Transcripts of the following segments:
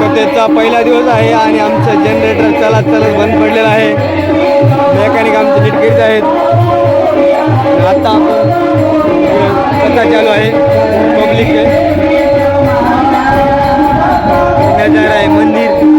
कथेचा पहिला दिवस आहे आणि आमचं जनरेटर चालत चालत बंद पडलेलं आहे. मेकॅनिक आमचे नीट आहेत. आता आपण कथा चालू आहे. पब्लिक नजारा आहे मंदिर.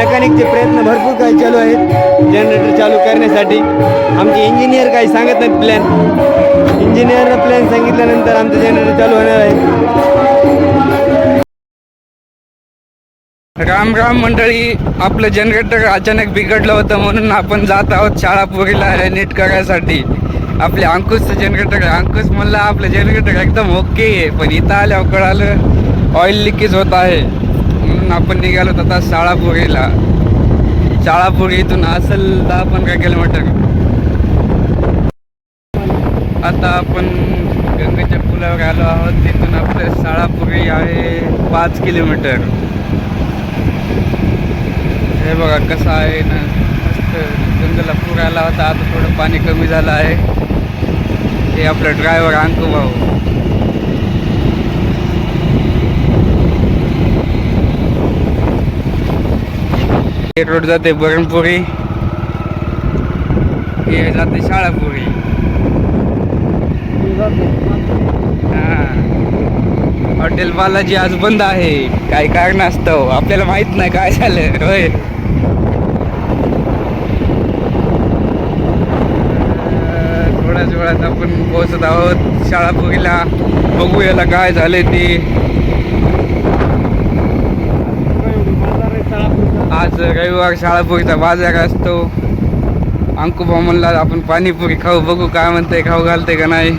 मेकॅनिकचे प्रयत्न भरपूर काही चालू आहेत. जनरेटर चालू करण्यासाठी. आमचे इंजिनियर काही सांगत नाहीत प्लॅन इंजिनियरनं प्लॅन सांगितल्यानंतर आमचं जनरेटर चालू होणार आहे. राम राम मंडळी आपलं जनरेटर अचानक बिघडलं होतं म्हणून आपण जात आहोत शाळापुरीला नीट करायसाठी. आपले अंकुशचं जनरेटर अंकुश म्हणलं आपलं जनरेटर एकदम ओके आहे पण इथं आल्यावर कळालं ऑइल लिकेज होत आहे. इथून आपण निघालो आता शाळापुरीला शाळापुरी इथून असेल दहा पंधरा किलोमीटर. आता आपण गंगेच्या पुलावर आलो आहोत. तिथून आपलं शाळापुरी आहे पाच किलोमीटर. हे बघा कसं आहे ना मस्त गंगेला पूर आला होता. आता थोडं पाणी कमी झालं आहे. हे आपलं ड्रायव्हर अंकू भाऊ हे रोड जाते बरणपुरी. हे जाते शाळापुरी. हा. हॉटेल बालाजी आज बंद आहे. काय कारण असतं हो. आपल्याला माहीत नाही काय झालं. होय. थोड्याच वेळात आपण पोहोचत आहोत शाळापुरीला. बघू याला काय झाले ते. आज रविवार शाळापुरीचा बाजार असतो. अंकू भाऊ म्हणला आपण पाणीपुरी खाऊ बघू काय म्हणते खाऊ घालते का नाही?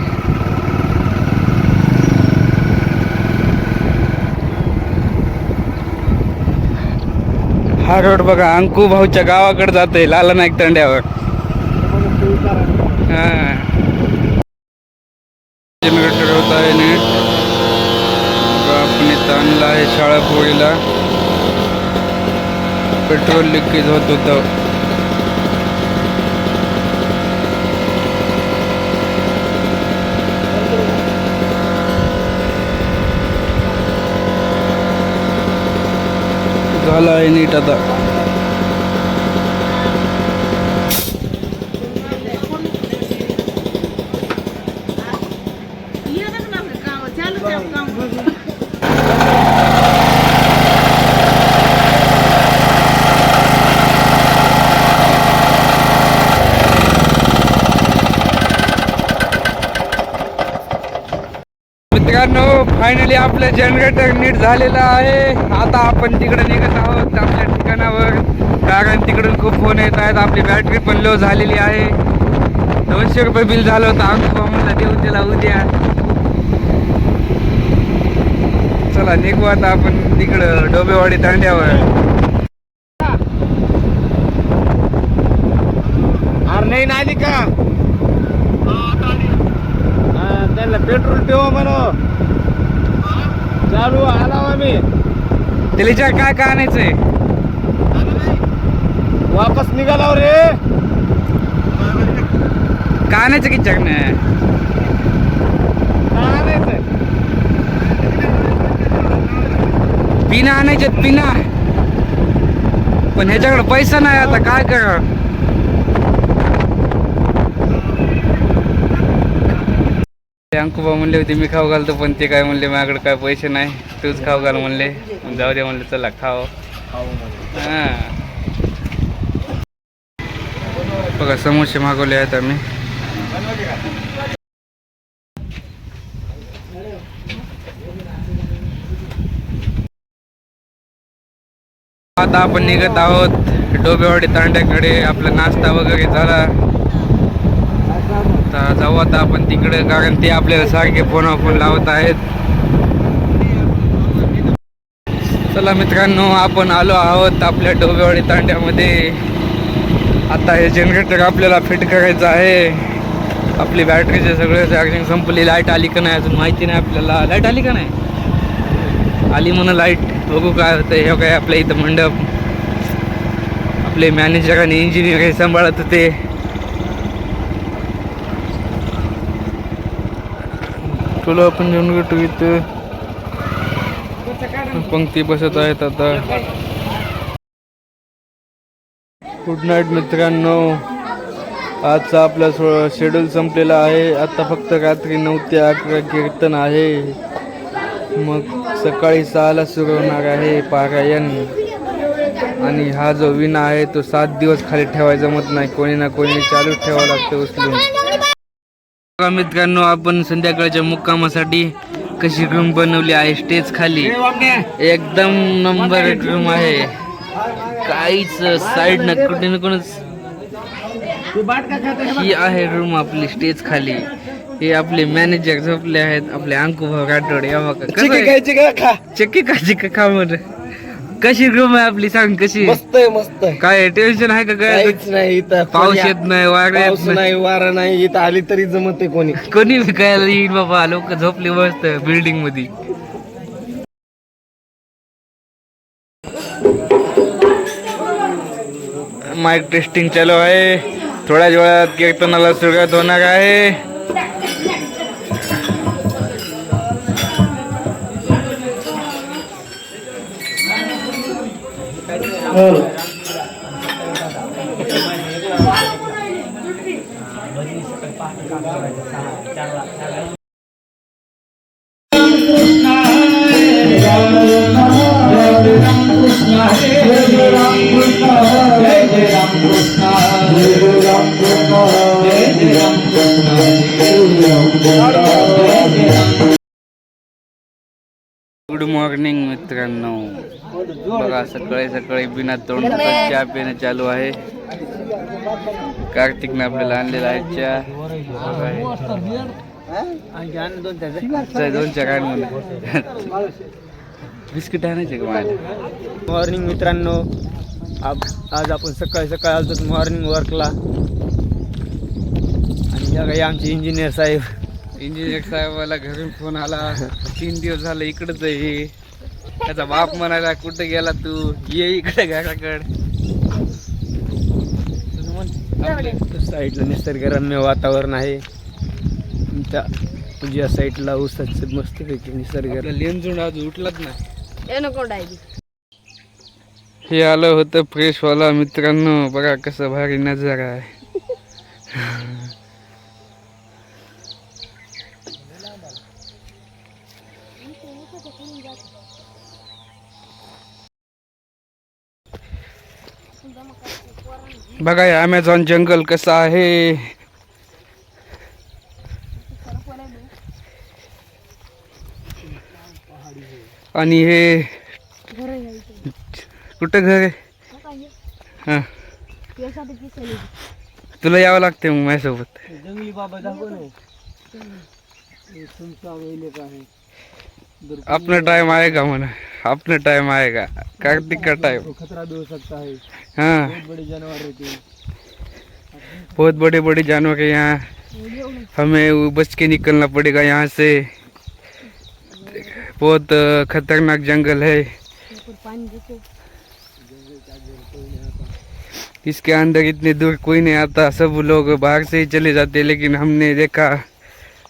हा रोड बघा अंकू भाऊच्या गावाकडे जाते लाला नाईक तंड्यावर. हा जनरेटर होत आहे नीट बघा, आपण इथं आणला आहे शाळापुरीला पेट्रोल लिकेज होत होतं झालं आहे नीट आता मित्रांनो फायनली आपलं जनरेटर नीट झालेलं आहे. आता आपण तिकडे निघत आहोत आपल्या ठिकाणावर. कारण तिकडून खूप फोन येत आहेत. आपली बॅटरी पण लो झालेली आहे. दोनशे रुपये बिल झालं होतं. आमचं म्हणला देऊन दिला उद्या. चला निघू आता आपण तिकडं डोबेवाडी तांड्यावर अरे नाही ना आली. का त्याला त्यांना पेट्रोल ठेवा म्हणू चालू आला आम्ही विचार काय काय आणायचंय? वापस निघाला रे. काय आणायचं की चकनं काय आणायचंय? पिना आणायचे पिना पण ह्याच्याकडे पैसा नाही आता काय करा? अंकुबा म्हणले होते मी खाऊ घालतो पण ते काय म्हणले माझ्याकडे काय पैसे नाही तूच खाऊ घाल म्हणले. जाऊ दे म्हणले चला खाव बघा समोसे मागवले आहेत आम्ही. आता आपण निघत आहोत डोबेवाडी तांड्याकडे. आपला नाश्ता वगैरे झाला. आता जाऊ आता आपण तिकडे कारण ते आपल्याला सारखे फोन फोन लावत आहेत. चला मित्रांनो आपण आलो आहोत आपल्या डोबेवाडी तांड्यामध्ये. आता हे जनरेटर आपल्याला फिट करायचं आहे. आपली बॅटरीचे सगळे चार्जिंग संपली. लाइट आली का नाही अजून माहिती नाही आपल्याला. लाइट आली का नाही? आली म्हणून लाइट बघू काय होतं हे काय आपल्या इथं मंडप. आपले मॅनेजर आणि इंजिनियर हे सांभाळत होते. तुला आपण जाऊन भेटू इथं. पंक्ती बसत आहेत आता. गुड नाईट मित्रांनो. आजचा आपला सो शेड्यूल संपलेला आहे. आता फक्त रात्री नऊ ते अकरा कीर्तन आहे. मग सकाळी सहाला सुरू होणार आहे पारायण. आणि हा जो विना आहे तो सात दिवस खाली ठेवायचा जमत नाही. कोणी ना कोणी चालू ठेवावं लागतं उचलून. मित्रांनो आपण संध्याकाळच्या मुक्कामासाठी कशी रूम बनवली आहे स्टेज खाली. एकदम नंबर एक रूम आहे. काहीच साईड न कुठे ना कोणच ही आहे रूम आपली स्टेज खाली. हे आपले मॅनेजर झोपले आहेत आपले अंकु भाऊ राठोड या? चक्की का? चिक्की का? बरं. कशी रूम आहे आपली? सांग कशी मस्त आहे मस्त आहे. काय टेन्शन आहे का काय? काहीच नाही इथं. पाऊस येत नाही वारा येत पाऊस नाही. वारा नाही इथं आली तरी जमत कोणी. कोणी विकायला येईल बाबा? लोक झोपले मस्त बिल्डिंगमध्ये माईक टेस्टिंग चालू आहे. थोड्या वेळात कीर्तनाला सुरुवात होणार आहे. हो. गुड मॉर्निंग मित्रांनो. बघा सकाळी सकाळी बिना तोंड चहा पिणं चालू आहे. कार्तिकने आपल्याला आणलेला आहे चहा. दोन चहा मध्ये बिस्किट आणायचे का माझ्या मॉर्निंग मित्रांनो. आप- आज आपण सकाळी सकाळी आलो मॉर्निंग वर्कला आणि या काही आमचे इंजिनियर साहेब. इंजिनियर साहेबाला घरून फोन आला. तीन दिवस झाले इकडंच आहे. त्याचा बाप म्हणायला कुठं गेला तू? ये इकडे घराकडे. साईडला निसर्गरम्य वातावरण आहे. त्या तुझ्या साईडला ऊसाचं मस्त पैकी निसर्ग लेंजुंड आज उठलाच नाही. ये नको डायरी हे आलं होतं फ्रेश वाला मित्रांनो बघा कसं भारी नजारा आहे. बघा हे अमेझॉन जंगल कसं आहे. आणि हे घर कुठं घर आहे? हां. तुला यावं लागते मग माझ्यासोबत. जंगली बाबा दाखव तुमचा वेलेक आहे. अपना टाइम आएगा मना अपना टाइम आएगा कार्तिक का टाइम तो खतरा भी हो सकता है। हाँ। बहुत बड़े जानवर रहते हैं। बहुत बड़े बड़े जानवर है यहाँ हमें वो बच के निकलना पड़ेगा यहाँ से। बहुत खतरनाक जंगल है। इसके अंदर इतने दूर कोई नहीं आता सब लोग बाहर से ही चले जाते लेकिन हमने देखा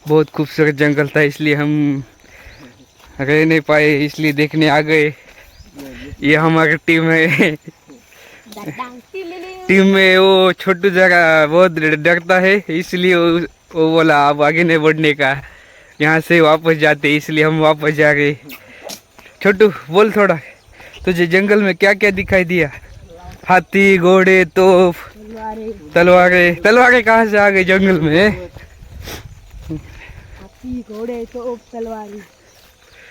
बहुत खूबसूरत जंगल था इसलिए हम रह नहीं पाए इसलिए देखने आ गए। ये हमारी टीम है। टीम में वो छोटू जगह बहुत डरता है इसलिए वो, बोला अब आगे नहीं बढ़ने का। यहाँ से वापस जाते इसलिए हम वापस जा गए छोटू बोल थोड़ा तुझे जंगल में क्या क्या दिखाई दिया? हाथी घोड़े तोप तलवारे तलवारें कहाँ से आ गए जंगल में? हाती घोडे तोप तलवारी।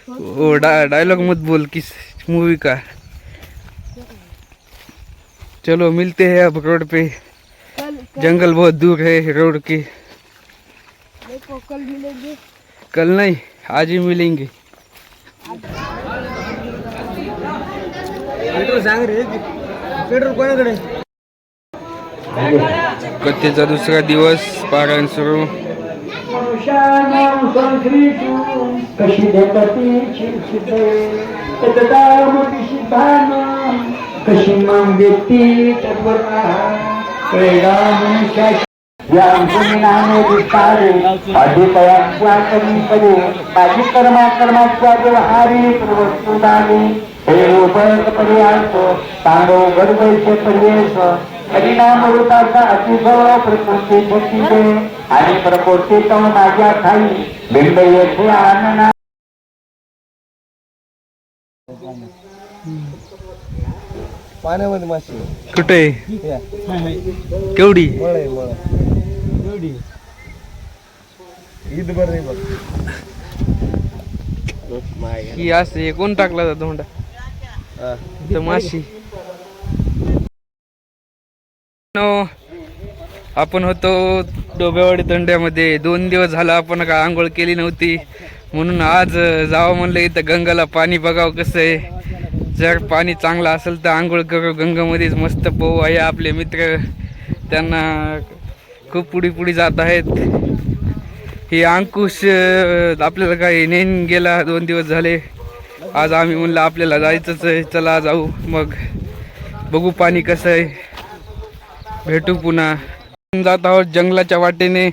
डा, डायलॉग मत बोल किस मूवी का? चलो मिलते हैं अब रोड पे। कल कल जंगल बहुत दूर है रोड की। देखो कल मिलेंगे। कल नहीं आज ही मिलेंगे। पेट्रोल सांग रे पेट्रोल कोणाकडे? कथेचा दुसरा दिवस पारायण सुरू. कशी देतती शिक्षिते तदामुखी कशी मां व्यक्ती तद्वता माझी कर्मा कर्माच्या व्यवहारी प्रवस्तुदाने हे उपयोग पर्यास सांगो गडबैसे पर्येस परिणाम वृताचा अतिभव प्रकृती शक्तीचे आणि प्रकृती तो माझ्या खाली बिंब येथे आनना पाण्यामध्ये माशी कुठे? केवढी? मळ आहे मळ. एवढी ईद बरं नाही बघ. ही असते कोण टाकला. तर माशी. आपण होतो डोबेवाडी तंड्यामध्ये. दोन दिवस झाला आपण काय आंघोळ केली नव्हती. म्हणून आज जावं म्हणलं इथं गंगाला पाणी बघावं कसं आहे. जर पाणी चांगलं असेल तर आंघोळ करू. गंगामध्येच मस्त पोहू आहे आपले मित्र. त्यांना खूप पुढे पुढे जात आहेत. हे अंकुश आपल्याला काही नेन गेला दोन दिवस झाले. आज आम्ही म्हणलं आपल्याला जायचंच आहे. चला जाऊ मग. बघू पाणी कसं आहे. भेटू पुन्हा. जात आहोत जंगलाच्या वाटेने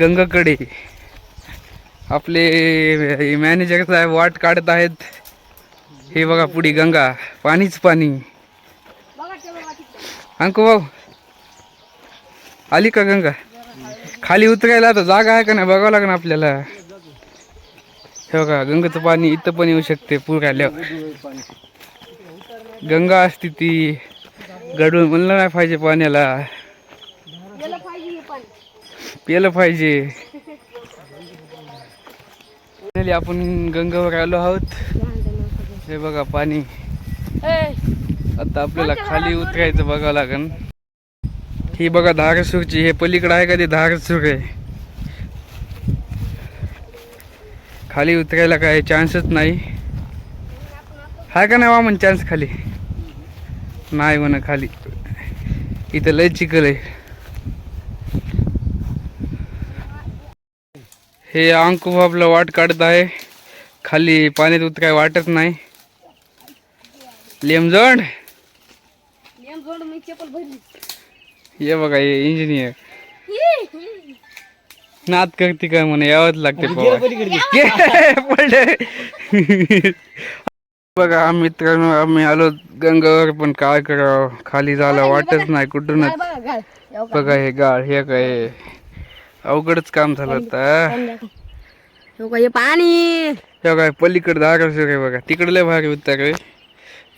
गंगाकडे. आपले मॅनेजर साहेब वाट काढत आहेत. हे बघा पुढे गंगा. पाणीच पाणी. अंकू भाऊ आली का गंगा? खाली उतरायला आता जागा आहे का नाही? बघावं लागेल आपल्याला. हे बघा गंगाचं पाणी इथं पण येऊ शकते पूर आल्यावर गंगा असती ती. गडूळ म्हणलं नाही पाहिजे पाण्याला. पिलं पाहिजे आपण गंगावर आलो आहोत. हे बघा पाणी. आता आपल्याला खाली उतरायचं बघावं लागेल ही बघा धारसूरची हे पलीकडे आहे का ते धारसूर आहे? खाली उतरायला काय चान्सच नाही. आहे का नाही वामन चान्स खाली? नाही म्हणा खाली. इथं लय चिखल आहे. हे अंकू आपलं वाट काढत आहे. खाली पाण्यात उतराय वाटत नाही. लेमजोड नेम जोड मी चप्पल भरली. ये बघा हे इंजिनियर नाद करते काय म्हणे यावंच लागते पडले बघा आम्ही मित्रांनो आम्ही आलो गंगावर पण काय करावं? खाली जायला वाटत नाही कुठूनच बघा हे गाळ हे काय? अवघडच काम झालं आता? हे पाणी. हे काय पलीकडे धारा काय बघा. तिकडे लय भारी उतरले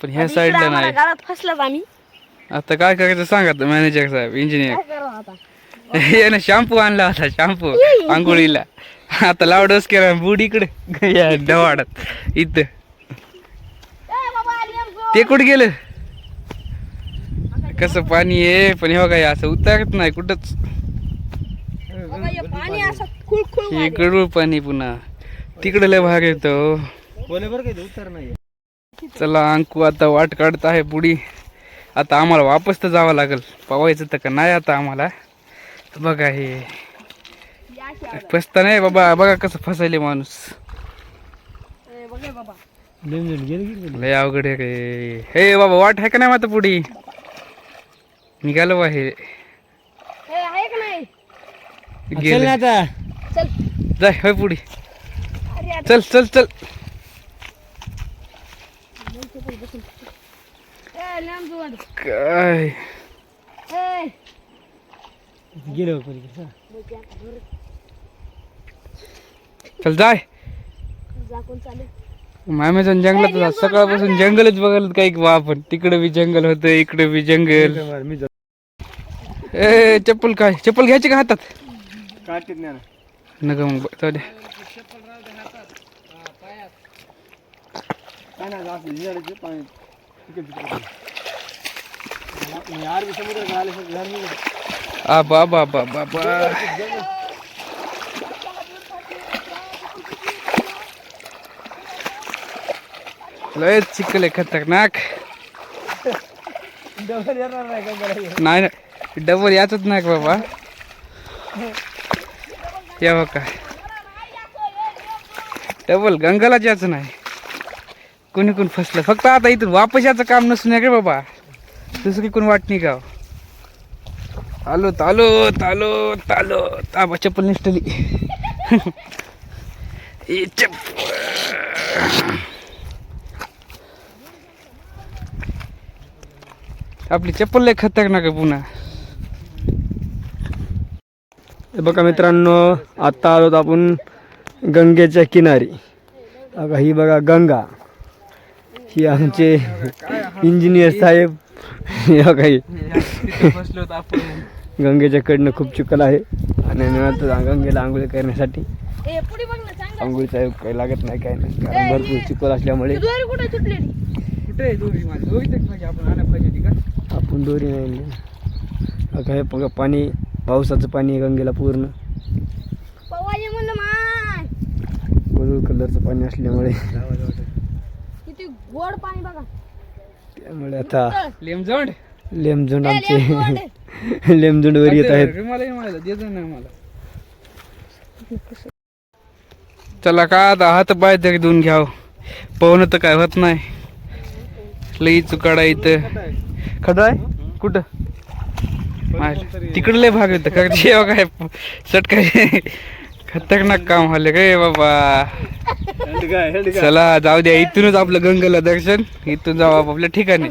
पण ह्या साईडला नाही. आम्ही. आता काय करायचं सांगा मॅनेजर साहेब इंजिनियर यानं शॅम्पू आणला होता शॅम्पू आंघोळीला. आता लावडस केला बूड इकडे या ढवाडात इथं. ते कुठे गेलं? कसं पाणी आहे? पण हे बघा असं उतरत नाही कुठंच. बघा, हे पाणी पुन्हा. तिकडे लय भाग येतो नाही चला अंकू आता वाट काढत आहे पुढी. आता आम्हाला वापस तर जावं लागेल. पवायचं तर का नाही आता आम्हाला? बघा हे. फसता नाही बाबा. बघा कसं फसायले माणूस. ए, बघ बाबा. लय अवघड आहे रे. हे बाबा वाट आहे का नाही आता पुढी? निघालो आहे हे. आहे का नाही? गेले. आता. जाय होय पुढी. चल चल चल. ए नेम जोड काय? ए. गेलो चल. जाय. अमेझॉन जंगलात. सकाळपासून जंगलच बघायला काही बा आपण. तिकडे बी जंगल होतं इकडे बी जंगल. ए चप्पल काय? चप्पल घ्यायची का हातात? नका मग जाऊ द्या काय नाही असं हिराचं पाणी तिकडे तिकडे. मी आरबी समुद्र झाले झाले आ बा बा बा लय चिखल आहे खतरनाक डबल येणार नाही गंगाला नाही डबल याचच नाही बाबा या बघा डबल गंगालाच याचं नाही कोणी कोण फसलं फक्त आता इथून वापस याचं काम नसून रे बाबा दुसरी कोण वाट नाही गाव आलो तालो तालो तालो ताबा चप्पल निसटली चप आपली चप्पल लय खतरनाक आहे पुन्हा. हे बघा मित्रांनो आत्ता आलो आपण गंगेच्या किनारी. बघा ही बघा गंगा. ही आमचे इंजिनियर साहेब. हे ही. आपण गंगेच्या कडनं खूप चिखल आहे. आणि गंगेला आंघोळ करण्यासाठी. ए पुढे बघ ना चांगलं. आंघोळीचा काही लागत नाही काय नाही. कारण भरपूर चिखल असल्यामुळे. आपण दोरी नाही आणली. बघा हे बघा पाणी पावसाचं पाणी आहे गंगेला पूर्ण. पवाजे म्हणलं माय. ब्लू कलरचं पाणी असल्यामुळे. किती गोड पाणी बघा. त्यामुळे आता लेमजोंड लेमझुंड? ए, आमचे लेमझुंड. लेमझुंड वर येत आहेत. चला का आता हात पाय तरी धुवून घ्याव. पवन तर काय होत नाही. लई चुकाडा इथं. खडं आहे? कुठं? तिकडं लय भाग येतं. कारण जेव्हा काय खतरनाक काम झाले काय बाबा. चला जाऊ द्या. इथूनच आपलं गंगेला दर्शन. इथून जाऊ आपापल्या ठिकाणी.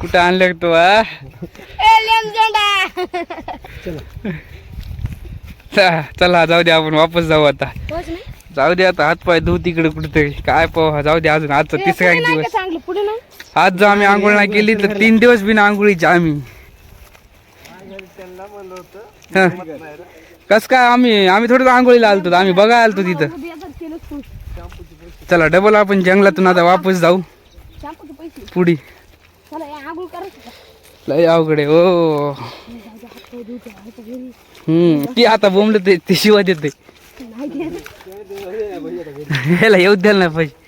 कुठं आणलं तू चला. जाऊ दे आपण. वापस जाऊ आता. जाऊ दे आता हात पाय धुऊ तिकडे कुठेतरी. काय पोहा जाऊ दे अजून आजचा तिसरा एक दिवस. चांगलं पुढे नाही आज जर आम्ही आंघोळ नाही केली तर तीन दिवस बिना आंघोळीचे आम्ही. हं. कस काय आम्ही आम्ही थोडं आंघोळीला आलतो आम्ही बघा आलतो तिथं. चला डबल आपण जंगलातून आता वापस जाऊ. पुढी? लय अवघड आहे ओ हम्म ती आता बोंबलं ते ते शिवा देते नाही देत. ह्याला येऊ द्यायला नाही पाहिजे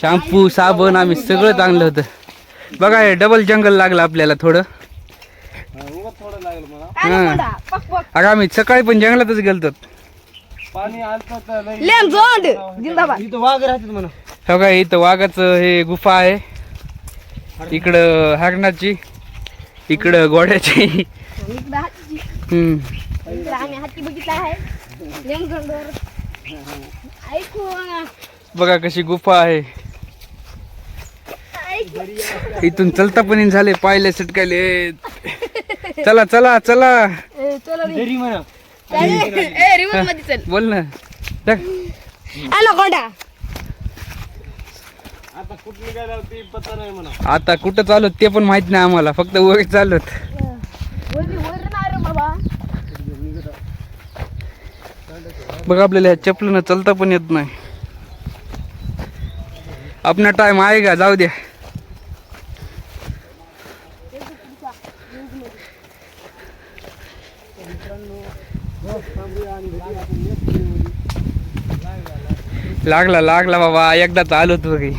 शॅम्पू साबण आम्ही सगळं चांगलं होतं. बघा हे डबल जंगल लागलं आपल्याला थोडं. ॲनाकोंडा, पक पक. अगं आम्ही सकाळी पण जंगलातच गेलतो. हो का इथं वाघाचं हे गुफा आहे. इकडं हरणाची इकडं हातीची. हम्म. ऐकू बघा कशी गुफा आहे. इथून चलता पण झाले पाहिले सटकायले. चला चला चला. ए, चला रे. तरी म्हणा. ए रिमोटमध्ये चल. बोल ना. आता कुठं चालत ते पण माहीत नाही आम्हाला फक्त वर चालत वरती वर नाही रे बाबा बघ आपल्याला ह्या चपलीनं चलता पण येत नाही. आपला टाइम आहे का? जाऊ द्या. लागला लागला बाबा. एकदाच आलो तो घरी.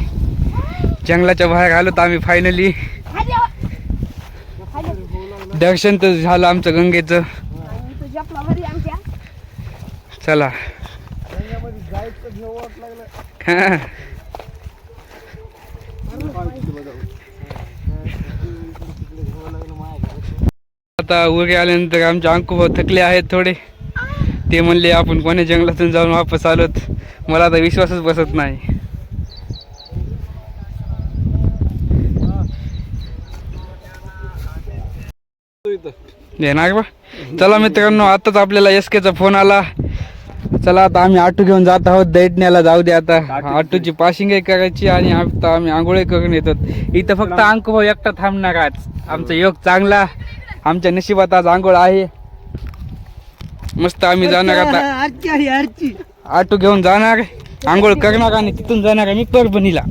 जंगलाच्या बाहेर आलो तर आम्ही फायनली दर्शन तर झालं आमचं गंगेचं आणि इथं जपला बरी आमच्या चला. आता उगे आल्यानंतर आमचे अंकुभाऊ थकले आहेत थोडे. ते म्हणले आपण कोण्या जंगलातून जाऊन वापस आलोत? मला आता विश्वासच बसत नाही. येणार बा चला मित्रांनो आताच आपल्याला एस केचा फोन आला. चला आता आम्ही ऑटो घेऊन जात आहोत. दैटण्याला जाऊ दे आता. ऑटोची पासिंग करायची आणि आता आम्ही आंघोळे करून येतो. इथं फक्त अंकुभाऊ एकटा थांबणार आज. आमचा योग चांगला. आमच्या नशिबात आज आंघोळ आहे. मस्त आम्ही जाणार आता. ऑटो घेऊन जाणार. आंघोळ करणार आणि तिथून जाणार आम्ही परभणीला.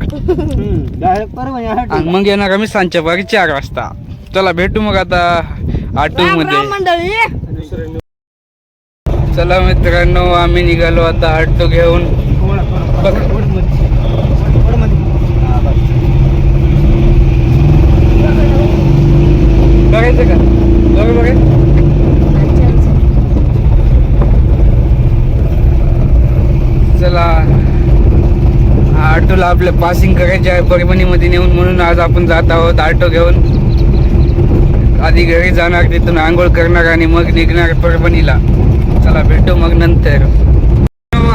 मग येणार आम्ही सांच्या बागी चार वाजता. चला भेटू मग आता ऑटो राममध्ये चला मित्रांनो आम्ही निघालो आता ऑटो घेऊन. बघायचं का? बरोबर आहे चला. ऑटोला आपलं पासिंग करायचे आहे परभणीमध्ये नेऊन म्हणून आज आपण जात आहोत आटो घेऊन. आधी घरी जाणार तिथून आंघोळ करणार आणि मग निघणार परभणीला. चला भेटू मग नंतर.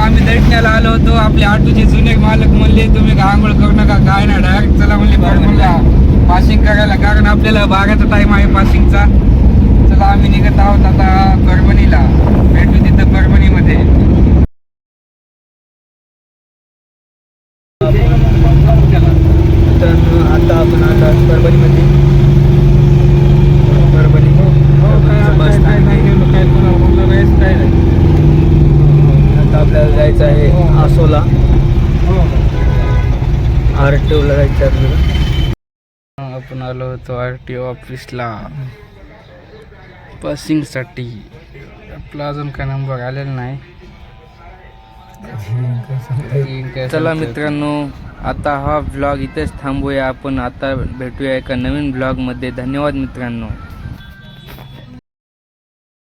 आम्ही दैठण्याला आलो होतो. आपले ऑटोचे जुने मालक म्हणले तुम्ही आंघोळ करू नका काय ना डायरेक्ट चला म्हणले परभणीला पासिंग करायला कारण आपल्याला बाराचा टाइम आहे पासिंगचा चला आम्ही निघत आहोत आता परभणीला. भेटू तिथं परभणीमध्ये. तर आता आपण आता परभणीमध्ये. आहे. आता आपल्याला जायचं आहे आसोला. आर टी ओला जायचं आपल्याला आपण आलो होतो आर टी ओ ऑफिसला. पासिंगसाठी. आपला अजून काय नंबर आलेला नाही. चला मित्रांनो आता हा ब्लॉग इथेच थांबूया. आपण आता भेटूया एका नवीन ब्लॉगमध्ये धन्यवाद मित्रांनो.